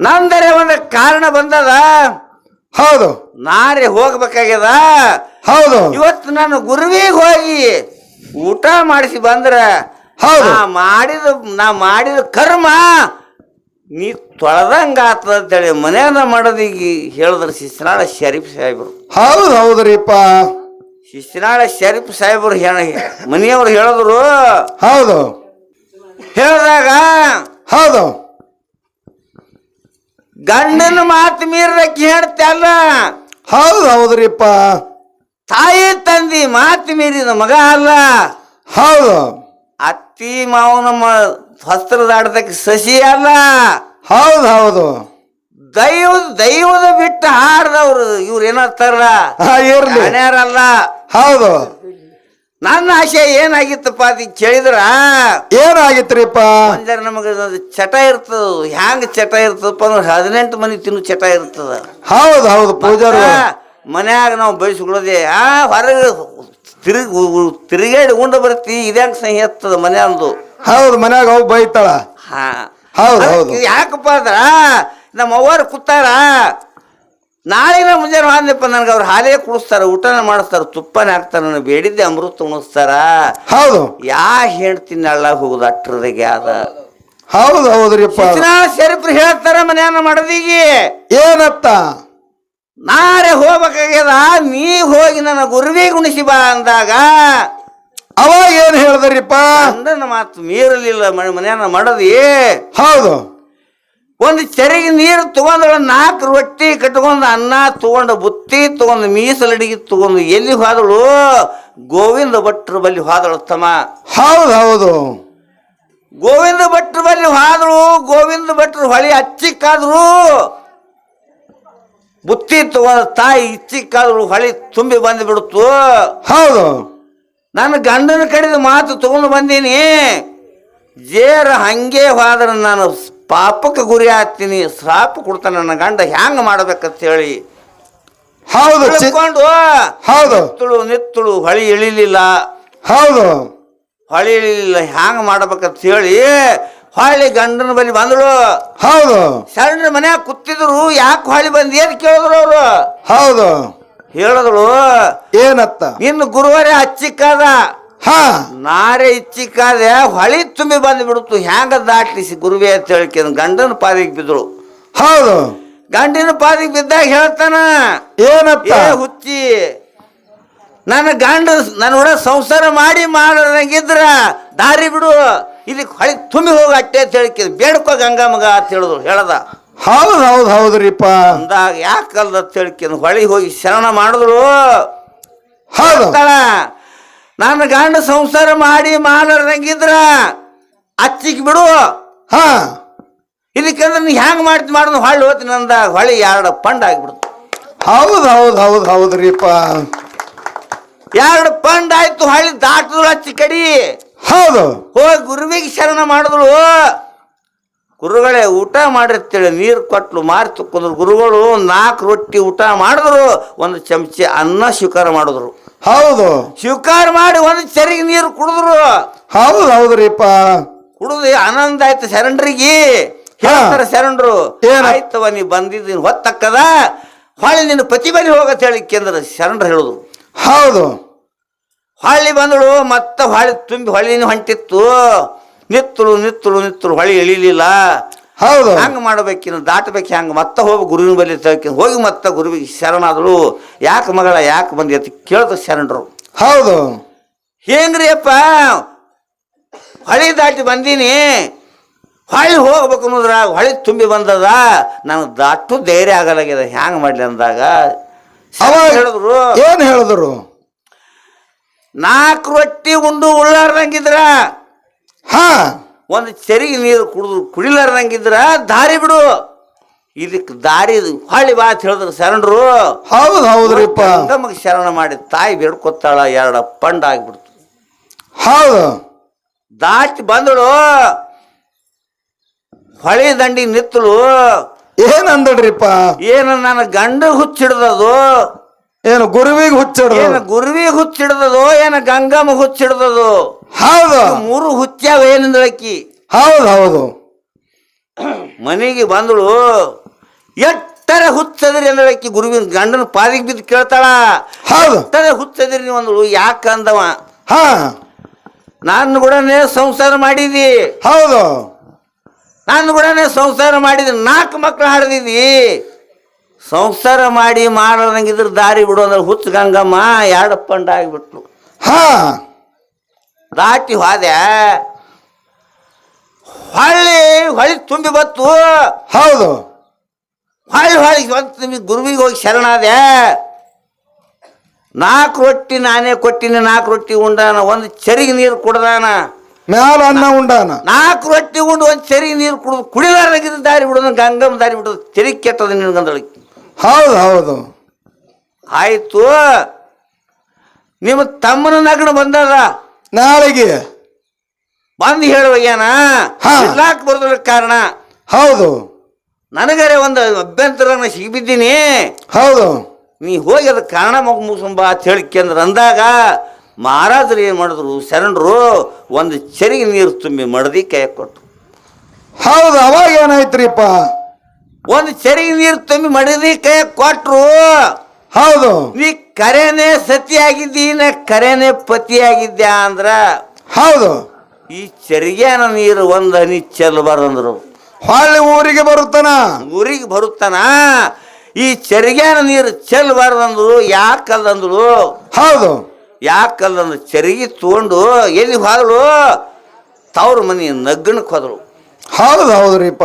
ನಂದರೆ ಒಂದು ಕಾರಣ ಬಂದದ? ಹೌದು. ನಾರೇ ಹೋಗ್ಬೇಕಾಗ್ಯದ? ಹೌದು. ಇವತ್ತು ನಾನು ಗುರುವಿಗೆ ಹೋಗಿ ಊಟ ಮಾಡಿಸಿ ಬಂದ್ರ ಹೌದು. ಮಾಡಿದ ನಾ ಮಾಡಿದ ಕರ್ಮ ನೀ ತೊಳೆದಂಗ ಆತದಂತೇಳಿ ಮನೆಯನ್ನ ಮಾಡೋದೀಗ ಹೇಳಿದ್ರ ಶಿಸ್ನಾಳ ಶರೀಫ್ ಸಾಹೇಬ್ರು. ಹೌದು ಹೌದ್ರಿಪ್ಪ. ಶಿಸ್ನಾಳ ಶರೀಫ್ ಸಾಹೇಬ್ರು ಹೇಳ ಮನೆಯವ್ರು ಹೇಳಿದ್ರು. ಹೌದು. ಹೇಳಿದಾಗ ಹೌದು. ಗಂಡನ ಮಾತು ಮೀರ ಹೇಳ್ತಲ್ಲ. ಹೌದು ಹೌದ್ರಿಪ್ಪ. ತಾಯಿ ತಂದಿ ಮಾತು ಮೀರಿದ ಮಗ ಅಲ್ಲ. ಹೌದು. ಅತ್ತಿ ಮಾವನ ವಸ್ತ್ರ ಹಸ್ತ್ರದಾಡದಕ್ಕೆ ಸಸಿ ಅಲ್ಲ. ಹೌದು ಹೌದು. ದೈವ ದೈವದ ಬಿಟ್ಟು ಹಾಡ್ದವ್ರು ಇವ್ರು ಏನಾಗ್ತಾರಲ್ಲ ಹೌದು. ನನ್ನ ಆಶೆ ಏನಾಗಿತ್ತಪ್ಪ ಅದು ಕೇಳಿದ್ರ? ಏನಾಗಿತ್ರಿಪ್ಪ ಅಂದ್ರೆ ನಮಗೆ ಚಟ ಇರ್ತದ. ಹ್ಯಾಂಗ ಚಟ ಇರ್ತದಪ್ಪ ಅಂದ್ರೆ ಹದಿನೆಂಟು ಮನೆ ತಿನ್ನು ಚಟ ಇರ್ತದ. ಹೌದು ಹೌದು ಪೂಜಾರ. ಮನ್ಯಾಗ ನಾವು ಬಯಸ್ಕೊಳ್ಳೋದೆ ಆ ಹೊರಗೆ ತಿರುಗಿ ತಿರುಗಾಡಿ ಉಂಡು ಬರ್ತಿ ಇದ್ಯಾಂಗ ಸಹಿ ಮನೆ ಮನ್ಯಾಂದು ಹೌದು ಮನ್ಯಾಗ ಅವ್ ಬೈತಾಳ. ಹಾ. ಹೌದು, ಹೌದು. ಯಾಕಪ್ಪ ಅಂದ್ರ ನಮ್ಮ ಅವ್ವರು ಕೂತಾರ ನಾಳಿನ ಮುಂಜಾನೆ ಹಾದ್ನಪ್ಪ ನನಗೆ ಅವ್ರು ಹಾಲೇ ಕುಡಿಸ್ತಾರ ಊಟನ ಮಾಡಿಸ್ತಾರ ತುಪ್ಪನ ಹಾಕ್ತಾರ ನನಗೆ ಬೇಡಿದ್ದೆ ಅಮೃತ ಉಣಿಸ್ತಾರ? ಹೌದು. ಯಾ ಹೆಣ್ತಿ ನಳ್ಳ ಹೋಗುದು ಅಟ್ರದಾಗೆ ಅದ ಹೌದು ಹೌದ್ರಿಪ್ಪ ಶರೀಫ್ರು ಹೇಳ್ತಾರ ಮನ್ಯಾನ ಮಾಡದಿಗಿ. ಏನತ್ತ ನಾರೆ ಹೋಗ್ಬೇಕಾಗ್ಯದ ನೀ ಹೋಗಿ ನನ್ನ ಗುರುವಿ ಗುಣಿಸಿ ಬಾ ಅಂದಾಗ. ಅವಾಗ ಏನ್ ಹೇಳ್ದರಿಪ್ಪ ಗಂಡನ ಮಾತು ಮೀರಲಿಲ್ಲ ಮನೆಯನ್ನ ಮನ್ಯಾನ ಮಾಡದಿ. ಹೌದು. ಒಂದು ಚರಿಗೆ ನೀರು ತಗೊಂಡ್ರೆ ನಾಲ್ಕು ರೊಟ್ಟಿ ಕಟ್ಕೊಂಡು ಅನ್ನ ತಗೊಂಡು ಬುತ್ತಿ ತಗೊಂಡು ಮೀಸಲಡಿಗೆ ತಗೊಂಡು ಎಲ್ಲಿ ಹೋದಳು? ಗೋವಿಂದ ಭಟ್ರ ಬಲ್ಲಿ ಹೋದಳು ತಮ್ಮ ಹೌದು ಹೌದು. ಗೋವಿಂದ ಭಟ್ರ ಬಲ್ಲಿ ಹೋದಳು ಗೋವಿಂದ ಭಟ್ರು ಹೊಳಿ ಹಚ್ಚಿಕ್ಕಾದ್ರು ಬುತ್ತಿ ತಗೊಂಡು ತಾಯಿ ಇಚ್ಚಿಕ್ಕಾದ್ರು ಹೊಳಿ ತುಂಬಿ ಬಂದು ಬಿಡ್ತು ಹೌದು. ನನ್ನ ಗಂಡನ ಕಡೆದ ಮಾತು ತಗೊಂಡು ಬಂದೀನಿ. ಜೇರ ಹಂಗೆ ಹೋದ್ರೆ ನಾನು ಪಾಪಕ್ಕೆ ಗುರಿ ಆಗ್ತೀನಿ ಶ್ರಾಪ ಕೊಡ್ತಾನೆ ನನ್ನ ಗಂಡ ಹ್ಯಾಂಗ ಮಾಡ್ಬೇಕಂತ ಹೇಳಿ ಹೌದು ಚಿ- ತಿಳ್ಕೊಂಡು ಹೌದು. ನಿತ್ತಳು ನಿತ್ತಳು ಹೊಳಿ ಇಳಿಲಿಲ್ಲ. ಹೌದು. ಹೊಳಿ ಇಳಿಲಿಲ್ಲ ಹ್ಯಾಂಗ ಮಾಡ್ಬೇಕಂತ ಹೇಳಿ ಹೊಳ್ಳಿ ಗಂಡನ ಬಲಿ ಬಂದಳು. ಹೌದು. ಶರಣರ ಮನ್ಯಾಗ ಕೂತಿದ್ರು ಯಾಕೆ ಹೊಳಿ ಬಂದಿ ಅಂತ ಕೇಳಿದ್ರು ಅವರು. ಹೌದು. ಹೇಳಿದ್ರು ಏನತ್ತ? ನಿನ್ನ ಗುರುವಾರ ಹಚ್ಚಿಕ್ಕಾದ ಹಾ. ನಾರೇ ಇಚ್ಚಿಕ್ಕಾದೆ ಹೊಳಿ ತುಂಬಿ ಬಂದು ಬಿಡುತ್ತು ಹ್ಯಾಂಗ ದಾಟ್ಲಿಸಿ ಗುರುವೆ ಅಂತ ಹೇಳಿ ಗಂಡನ ಪಾದಿಗೆ ಬಿದ್ರು ಹೌದು. ಗಂಡಿನ ಪಾದಿಗೆ ಬಿದ್ದಾಗ ಹೇಳ್ತಾನ ಏನಪ್ಪ? ಹುಚ್ಚಿ ನನ್ನ ಗಂಡ ನನ್ನ ಸಂಸಾರ ಮಾಡಿ ಮಾಡಿದ್ರ ದಾರಿ ಬಿಡು. ಇಲ್ಲಿ ಹೊಳಿ ತುಂಬಿ ಹೋಗಿ ಅಟ್ಟೆ ಅಂತ ಹೇಳಿ ಬೇಡ್ಕೊ ಗಂಗಾ ಮಗ ಅಂತ ಹೇಳಿದ್ರು ಹೇಳದ. ಹೌದು ಹೌದು ಹೌದ್ರಿಪ್ಪ. ಅಂದಾಗ ಯಾಕಲ್ದ ಅಂತ ಹೇಳ್ಕೊಂಡು ಹೊಳಿ ಹೋಗಿ ಶರಣ ಮಾಡಿದ್ರು. ಹೌದು. ನನ್ನ ಗಂಡ ಸಂಸಾರ ಮಾಡಿ ಮಾಡಂಗಿದ್ರ ಅಚ್ಚಿಗೆ ಬಿಡು. ಹಾ. ಇದಕ್ಕಂದ್ರೆ ನೀ ಹ್ಯಾಂಗ ಮಾಡ್ತಿ ಮಾಡಿದ್? ಹೊಳ್ಳಿ ಹೋತಿ ನಂದ. ಹೊಳಿ ಎರಡು ಪಂಡ್ ಆಗಿಬಿಡ್ತು. ಹೌದು ಹೌದು ಹೌದು ಹೌದ್ರಿಪ್ಪ. ಎರಡು ಪಂಡ್ ಆಯ್ತು ಹೊಳ್ಳಿ ದಾಟದ್ರು ಅಚ್ಚಿ ಕಡಿ. ಹೌದು. ಹೋಗಿ ಗುರುವಿಗೆ ಶರಣ ಮಾಡಿದ್ರು ಗುರುಗಳೇ ಊಟ ಮಾಡಿರ್ತೇಳಿ ನೀರು ಕೊಟ್ಲು ಮಾರ್ತು ಕುಂದ್ರು. ಗುರುಗಳು ನಾಲ್ಕು ರೊಟ್ಟಿ ಊಟ ಮಾಡಿದ್ರು ಒಂದು ಚಮಚೆ ಅನ್ನ ಸ್ವೀಕಾರ ಮಾಡಿದ್ರು. ಹೌದು. ಸ್ವೀಕಾರ ಮಾಡಿ ಒಂದು ಚರಿಗೆ ನೀರು ಕುಡಿದ್ರು. ಹೌದು ಹೌದ್ರಿಪ್ಪ ಕುಡಿದು ಆನಂದ ಆಯ್ತು ಶರಣರಿಗೆ. ಹೇಳ್ತಾರೆ ಶರಣರು? ಆಯ್ತವ ನೀ ಬಂದಿದ್ದೀನಿ ಹೊತ್ತಕ್ಕದ? ಹೊಳ್ಳಿ ನಿನ್ನ ಪತಿ ಬನಿ ಹೋಗತ್ತೆ ಹೇಳಿ ಕೇಂದ್ರ ಶರಣರು ಹೇಳುದು ಹೌದು. ಹೊಳ್ಳಿ ಬಂದಳು ಮತ್ತೆ ಹೊಳ್ಳಿ ತುಂಬಿ ಹೊಳ್ಳಿನ ಹೊಂಟಿತ್ತು. ನಿತ್ತಳು ನಿತ್ತಲು ನಿತ್ತಲು ಹೊಳಿ ಎಳಿಲಿಲ್ಲ. ಹೌದು. ಹಂಗ ಮಾಡ್ಬೇಕಿನ್ನು ದಾಟಬೇಕು ಹಂಗ ಮತ್ತೆ ಹೋಗಿ ಗುರುವಿನ ಬಳಿ ತಕ್ಕ ಹೋಗಿ ಮತ್ತೆ ಗುರುವಿಗೆ ಶರಣಾದಳು ಯಾಕೆ ಮಗಳ ಯಾಕೆ ಬಂದಿ ಅಂತ ಕೇಳ್ದ ಶರಣರು. ಹೌದು. ಹೆಂಗ್ರಿ ಅಪ್ಪ? ಹೊಳಿ ದಾಟಿ ಬಂದೀನಿ. ಹೊಳಿ ಹೋಗ್ಬೇಕು ಅನ್ನೋದ್ರ ಹೊಳಿ ತುಂಬಿ ಬಂದದ. ನನಗೆ ದಾಟು ಧೈರ್ಯ ಆಗಲಾಗಿದೆ ಹ್ಯಾಂಗ ಮಾಡ್ಲಿ ಅಂದಾಗ? ಹೇಳಿದ್ರು. ಏನು ಹೇಳಿದ್ರು? ನಾಲ್ಕು ರೊಟ್ಟಿ ಉಂಡು ಉಳ್ಳಾರ್ದಂಗಿದ್ರ. ಹಾ. ಒಂದು ಚೆರಿಗೆ ನೀರು ಕುಡಿದು ಕುಡಿಲಾರ್ದಂಗಿದ್ರ ದಾರಿ ಬಿಡು. ಇದಕ್ಕೆ ದಾರಿ ಹೊಳ್ಳಿ ಬಾತ್ ಅಂತ ಹೇಳಿದ್ರು ಶರಣರು. ಹೌದು ಹೌದ್ರಿಪ್ಪ. ನಮಗೆ ಶರಣ ಮಾಡಿ ತಾಯಿ ಬೇಡ್ಕೊತಾಳ ಎರಡ ಪಂಡ ಆಗ್ಬಿಡ್ತು. ಹೌದು. ದಾಚಿ ಬಂದಳು. ಹೊಳೆ ದಂಡಿ ನಿತ್ತಳು. ಏನ್ ಏನ ಏನು ನನ್ನ ಗಂಡ ಹುಚ್ಚಿಡ್ದದು. ಏನು ಗುರುವಿಗೆ ಹುಚ್ಚಿಡ್ದು ಏನು ಗುರುವಿ ಹುಚ್ಚಿಡ್ದದು ಏನು ಗಂಗಮ್ಮ ಹುಚ್ಚಿಡ್ದದು? ಹೌದು. ಮೂರು ಹುಚ್ಚಾವ ಆಕಿ? ಹೌದು ಹೌದು. ಮನೆಗೆ ಬಂದಳು ಎಟ್ಟರೆ ಹುಚ್ಚದ್ರಿ ಅಂದ್ರೆ ಆಕಿ ಗುರುವಿನ ಗಂಡನ ಪಾದಿಗೆ ಬಿದ್ದು ಕೇಳ್ತಾಳ. ಹೌದು. ಎಟ್ಟರೆ ಹುಚ್ಚದ್ರಿ ನೀವು ಅಂದಳು ಯಾಕ ಅಂದವ? ಹಾ. ನಾನು ಕೂಡ ಸಂಸಾರ ಮಾಡಿದಿ ಹೌದು. ನಾನು ಕೂಡ ಸಂಸಾರ ಮಾಡಿದ ನಾಲ್ಕು ಮಕ್ಕಳು ಹಾಡ್ದಿದಿ ಸಂಸಾರ ಮಾಡಿ ಮಾಡದಂಗಿದ್ರ ದಾರಿ ಬಿಡು ಅಂದ್ರೆ ಹುಚ್ಚ ಗಂಗಮ್ಮ ಎರಡು ಪಂಡ ಆಗಿಬಿಟ್ಲು. ಹಾ. ದಾಟಿ ಹೋದೆ. ಹೊಳ್ಳಿ ಹೊಳಿ ತುಂಬಿ ಬತ್ತು ಹೌದು. ಹೊಳ್ಳಿ ಹೊಳಿ ಒಂದು ನಿಮಗೆ ಗುರುವಿಗೆ ಹೋಗಿ ಶರಣಾದೆ ನಾಲ್ಕು ರೊಟ್ಟಿ ನಾನೇ ಕೊಟ್ಟಿನಿ ನಾಲ್ಕು ರೊಟ್ಟಿ ಉಂಡಾನ ಒಂದು ಚರಿಗೆ ನೀರು ಕುಡ್ದಾನ. ಮ್ಯಾಲ ಅನ್ನ ಉಂಡಾನ. ನಾಲ್ಕು ರೊಟ್ಟಿ ಉಂಡು ಒಂದು ಚರಿಗೆ ನೀರು ಕುಡಿದು ಕುಡಿದಾರ ದಾರಿ ಬಿಡೋದು ಗಂಗಮ್ಮ ದಾರಿ ಬಿಡೋದು. ಚರಿಗೆ ಕೆಟ್ಟದ ನಿನ್ಗಂದಳಕ್ಕೆ ಹೌದು ಹೌದು. ಆಯ್ತು. ನಿಮ್ಮ ತಮ್ಮನ ನಗಣ ಬಂದದ? ನಾಳೆಗೆ. ಬಂದು ಹೇಳುವಾಗ್ಯಾನ ಹಾ. ಇರ್ಲಾಕ್ ಕಾರಣ? ಹೌದು. ನನಗರೆ ಒಂದು ಅಭ್ಯಂತರ ಸಿಗಿಬಿದ್ದೀನಿ. ಹೌದು. ನೀ ಹೋಗಿ ಅದಕ್ಕೆ ಕಾರಣ ಮಗ ಮುಗಿಸಂಬ ಅಂತ ಹೇಳಿಕೆಂದ್ರೆ ಅಂದಾಗ ಮಹಾರಾಜರು ಏನು ಮಾಡಿದ್ರು? ಶರಣರು ಒಂದು ಚರಿಗೆ ನೀರು ತುಂಬಿ ಮಡದಿ ಕೈ ಕೊಟ್ಟರು ಹೌದು ಅವಾಗ ಏನಾಯ್ತ್ರಿಪ್ಪ? ಒಂದು ಚರಿ ನೀರು ತುಂಬಿ ಮಡದಿ ಕೈ ಕೊಟ್ರು. ಹೌದು. ನೀ ಕರೆನೇ ಸತಿಯಾಗಿದ್ದಿ ನಾ ಕರೆನೇ ಪತಿಯಾಗಿದ್ದ್ಯಾ ಅಂದ್ರ? ಹೌದು. ಈ ಚರಿಗೆನ ನೀರು ಒಂದು ಹನಿ ಚೆಲ್ಲಬಾರಂದ್ರು ಹೊಳ್ಳಿ ಊರಿಗೆ ಬರುತ್ತಾನ? ಊರಿಗೆ ಬರುತ್ತಾನ? ಈ ಚರಿಗೆನ ನೀರು ಚೆಲ್ಲಬಾರ್ದಂದ್ರು ಯಾಕಲ್ಲಂದ್ರು ಹೌದು. ಯಾಕಲ್ಲಂದ್ರು ಚರಿಗೆ ತಗೊಂಡು ಎಲ್ಲಿ ಹೋದ್ರು ತವ್ರ ಮನೆ ನಗ್ಗಣಕ್ಕೆ ಹೋದಳು ಹೌದು ಹೌದ್ರಿಪ್ಪ.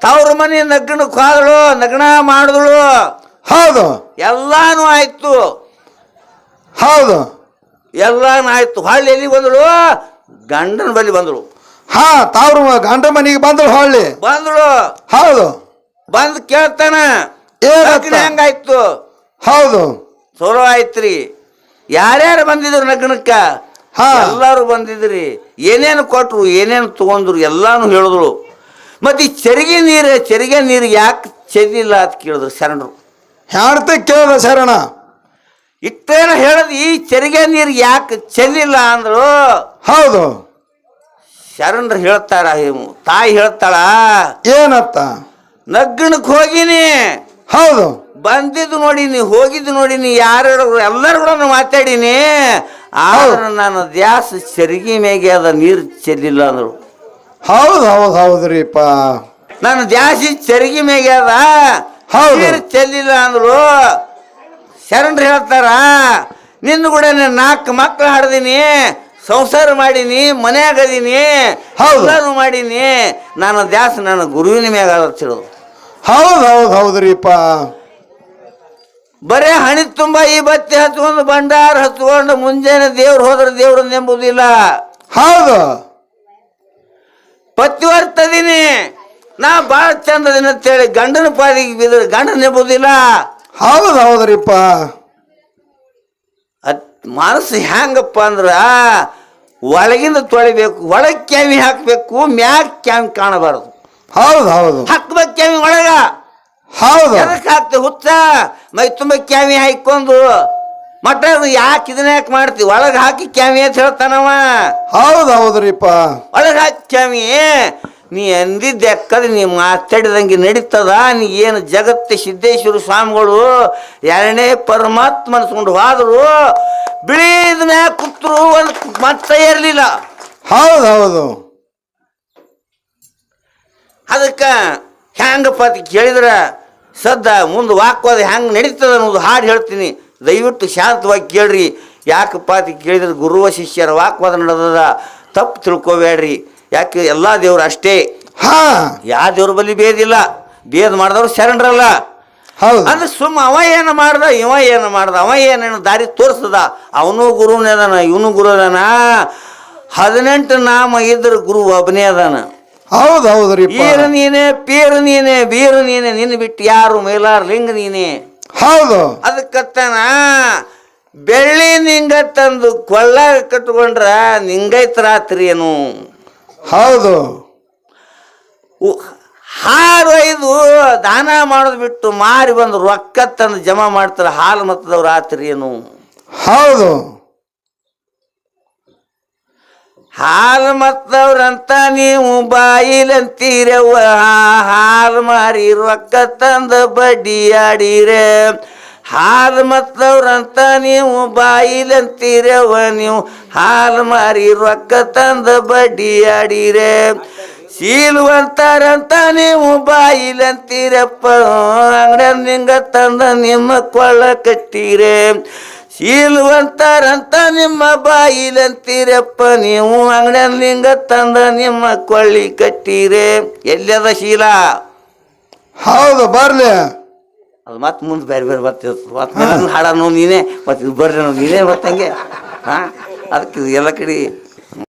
ತವ್ರ ಮನೆ ನಗ್ನ ಕಾದಳು ನಗ್ನ ಮಾಡಿದಳು. ಹೌದು. ಎಲ್ಲಾನು ಆಯ್ತು. ಹೌದು. ಎಲ್ಲಾನು ಆಯ್ತು. ಹೊಳ್ಳಿ ಎಲ್ಲಿ ಬಂದಳು? ಗಂಡನ ಬಳಿ ಬಂದಳು. ಹಾ ತಾವ್ರ ಗಂಡ ಮನೆಗೆ ಬಂದಳು ಹೊಳ್ಳಿ. ಬಂದಳು. ಹೌದು. ಬಂದು ಕೇಳ್ತಾನ. ಹೆಂಗಾಯ್ತು? ಹೌದು. ಚಲೋ ಆಯ್ತ್ರಿ. ಯಾರ್ಯಾರು ಬಂದಿದ್ರು ನಗ್ನಕ್ಕ? ಹಾ. ಎಲ್ಲಾರು ಬಂದಿದ್ರಿ. ಏನೇನು ಕೊಟ್ರು ಏನೇನು ತಗೊಂಡ್ರು ಎಲ್ಲಾನು ಹೇಳಿದ್ರು ಮತ್ತೆ ಈ ಚರಿಗೆ ನೀರು ಚರಿಗೆ ನೀರು ಯಾಕೆ ಚೆಲ್ಲಿಲ್ಲ ಅಂತ ಕೇಳಿದ್ರು ಶರಣರು. ಹೇಳ್ತ ಕೇಳಿದ ಶರಣ? ಇಟ್ಟೇನ ಹೇಳದ್ ಈ ಚರಿಗೆ ನೀರು ಯಾಕೆ ಚೆಲ್ಲಿಲ್ಲ ಅಂದ್ರು. ಹೌದು. ಶರಣರು ಹೇಳ್ತಾರ. ತಾಯಿ ಹೇಳ್ತಾಳ ಏನತ್ತ? ನಗ್ಗಣಕ್ಕೆ ಹೋಗಿನಿ. ಹೌದು. ಬಂದಿದ್ದು ನೋಡಿನಿ ಹೋಗಿದ್ದು ನೋಡಿನಿ ಯಾರು ಎಲ್ಲರೂ ಕೂಡ ಮಾತಾಡೀನಿ. ಆದ್ರೆ ನಾನು ದ್ಯಾಸ ಚರಿಗೆ ಮೇಗೆ ಅದ ನೀರು ಚೆಲ್ಲಿಲ್ಲ ಅಂದ್ರು. ಹೌದು ಹೌದು ಹೌದ್ರಿಪ್ಪ. ನಾನು ದ್ಯಾಸಿ ಚರಿಗೆ ಮೇಗ್ಯದ ಹೌದು. ನೀರು ಚೆಲ್ಲಿಲ್ಲ ಅಂದ್ರು. ಶರಣರು ಹೇಳ್ತಾರ ನಿನ್ನ ಕೂಡ ನಾಲ್ಕು ಮಕ್ಳು ಹಾಡ್ದೀನಿ ಸಂಸಾರ ಮಾಡೀನಿ ಮನ್ಯಾಗ ಅದೀನಿ ಹೌದು. ಮಾಡೀನಿ. ನಾನು ದ್ಯಾಸ ನನ್ನ ಗುರುವಿನ ಮ್ಯಾಗ ಅದ ಹೇಳೋದು ಹೌದು ಹೌದು ಹೌದ್ರಿಪ್ಪ. ಬರೇ ಹಣಿ ತುಂಬ ಈ ಬತ್ತಿ ಹಚ್ಕೊಂಡು ಭಂಡಾರ ಹಚ್ಕೊಂಡು ಮುಂಜಾನೆ ದೇವ್ರು ಹೋದ್ರೆ ದೇವ್ರು ನೆಂಬುದಿಲ್ಲ ಹೌದು. ಪತಿವರ್ತದೀನಿ ನಾ ಭಾಳ ಚಂದ ಅಂತ ಅಂತೇಳಿ ಗಂಡನ ಪಾದಿಗೆ ಬಿದ್ರೆ ಗಂಡ ನಿಂಬುದಿಲ್ಲ ಹೌದು ಹೌದ್ರಿಪ್ಪ. ಅತ್ ಮನಸ್ಸು ಹೆಂಗಪ್ಪ ಅಂದ್ರೆ ಒಳಗಿಂದ ತೊಳಿಬೇಕು ಒಳಗೆ ಕ್ಯಾಮಿ ಹಾಕಬೇಕು ಮ್ಯಾಗ ಕ್ಯಾಮಿ ಕಾಣಬಾರದು. ಹೌದು ಹೌದು. ಹಾಕ್ಬೇಕು ಕ್ಯಾಮಿ ಒಳಗ. ಹೌದು. ಹಾಕ್ತಿ ಹುಚ್ಚ? ಮೈ ತುಂಬ ಕ್ಯಾಮಿ ಹಾಕೊಂಡು ಮಟ್ಟ ಯಾಕೆ ಇದನ್ನ ಯಾಕೆ ಮಾಡ್ತಿ? ಒಳಗೆ ಹಾಕಿ ಕ್ಯಾಮಿ ಅಂತ ಹೇಳ್ತಾನವ. ಹೌದು ಹೌದ್ರಿಪ್ಪ. ಒಳಗೆ ಹಾಕಿ ಕ್ಯಾಮಿ. ನೀ ಅಂದಿದ್ದ ಎಕ್ಕದ ನೀ ಮಾತಾಡಿದಂಗೆ ನಡೀತದ. ನೀ ಏನು ಜಗತ್ತ ಸಿದ್ದೇಶ್ವರ ಸ್ವಾಮಿಗಳು ಎರಡನೇ ಪರಮಾತ್ಮ ಅನ್ಸ್ಕೊಂಡು ಹೋದ್ರು. ಬಿಳಿದ ಮ್ಯಾಗ ಕೂತ್ರು ಒಂದು ಮತ್ತೆ ಇರಲಿಲ್ಲ ಹೌದು ಹೌದು. ಅದಕ್ಕೆ ಹೆಂಗಪ್ಪ ಅಂತ ಕೇಳಿದ್ರೆ ಸದ್ದ ಮುಂದೆ ವಾಕ್ವಾದ ಹೆಂಗೆ ನಡೀತದ ಅನ್ನೋದು ಹಾಡು ಹೇಳ್ತೀನಿ. ದಯವಿಟ್ಟು ಶಾಂತವಾಗಿ ಕೇಳ್ರಿ. ಯಾಕಪ್ಪ ಅಂತ ಕೇಳಿದ್ರೆ ಗುರುವ ಶಿಷ್ಯರ ವಾಕ್ವಾದ ನಡೆದದ. ತಪ್ಪು ತಿಳ್ಕೊಬೇಡ್ರಿ. ಯಾಕೆ ಎಲ್ಲ ದೇವ್ರು ಅಷ್ಟೇ. ಹಾ. ಯಾವ ದೇವ್ರ ಬಲಿ ಬೇದಿಲ್ಲ ಬೇದ್ ಮಾಡಿದವ್ರು ಶರಣರಲ್ಲ. ಹೌದು. ಅಂದ್ರೆ ಸುಮ್ಮ ಅವ ಏನು ಮಾಡ್ದ ಇವ ಏನು ಮಾಡ್ದ ಅವ ಏನೇನು ದಾರಿ ತೋರಿಸ್ತದ ಅವನು ಗುರುನೇ ಅದಾನ ಇವನು ಗುರು ಅದಾನ. ಹದಿನೆಂಟು ನಾಮ ಇದ್ರ ಗುರು ಒಬ್ಬನೇ ಅದಾನ. ಹೌದು ಹೌದ್ರಿಪ್ಪ ಈರ ನೀನೆ ಪೀರ ನೀನೆ ಬೀರ ನೀನೆ ನಿನ್ನ ಬಿಟ್ಟು ಯಾರು ಮೇಲಾರ ಲಿಂಗ ನೀನೆ. ಹೌದು. ಅದಕ್ಕತ್ತನ ಬೆಳ್ಳಿ ನಿಂಗ ತಂದು ಕೊಳ್ಳ ಕಟ್ಕೊಂಡ್ರ ನಿಂಗೈತ್ ರಾತ್ರಿ ಏನು? ಹೌದು. ಹಾರು ಐದು ದಾನ ಮಾಡೋದು ಬಿಟ್ಟು ಮಾರಿ ಬಂದು ರೊಕ್ಕ ತಂದು ಜಮಾ ಮಾಡ್ತಾರೆ ಹಾಲು ಮತ್ತದವ್ರು ರಾತ್ರಿ ಏನು? ಹೌದು. ಹಾಲು ಮತ್ತವ್ರಂತ ನೀವು ಬಾಯಿಲಂತೀರವ್ವ. ಹಾಲು ಮಾರಿ ರೊಕ್ಕ ತಂದ ಬಡ್ಡಿ ಆಡಿರೆ ಹಾಲು ಮತ್ತವ್ರಂತ ನೀವು ಬಾಯಿಲಂತೀರವ್ವ. ನೀವು ಹಾಲು ಮಾರಿ ರೊಕ್ಕ ತಂದ ಬಡ್ಡಿ ಆಡಿರೆ ಸೀಲುವಂತಾರಂತ ನೀವು ಬಾಯಿಲಂತೀರಪ್ಪ. ಅಂಗಡ ನಿಂಗ ತಂದ ನಿಮ್ಮ ಕೊಳ್ಳ ಕಟ್ಟೀರೆ. ಸೀಲುವಂತಾರಂತ ನಿಮ್ಮ ಬಾಯಿಲಂತೀರಪ್ಪ. ನೀವು ಅಂಗಡ ನಿಂಗ ತಂದ ನಿಮ್ಮ ಕೊಳ್ಳಿ ಕಟ್ಟೀರೆ. ಎಲ್ಲದ ಶೀಲ? ಹೌದು ಬರ್ಲಿ. ಅದು ಮತ್ತೆ ಮುಂದೆ ಬೇರೆ ಬೇರೆ ಬರ್ತಿರ್ತದೆ ಮತ್ತೆ ಹಾಡನು ನೀನೇ ಮತ್ತೆ ಇದು ಬರ್ರಿ ನೀನೇ ಮತ್ತಂಗೆ ಹಾಂ ಅದಕ್ಕೆ ಎಲ್ಲ ಕಡೆ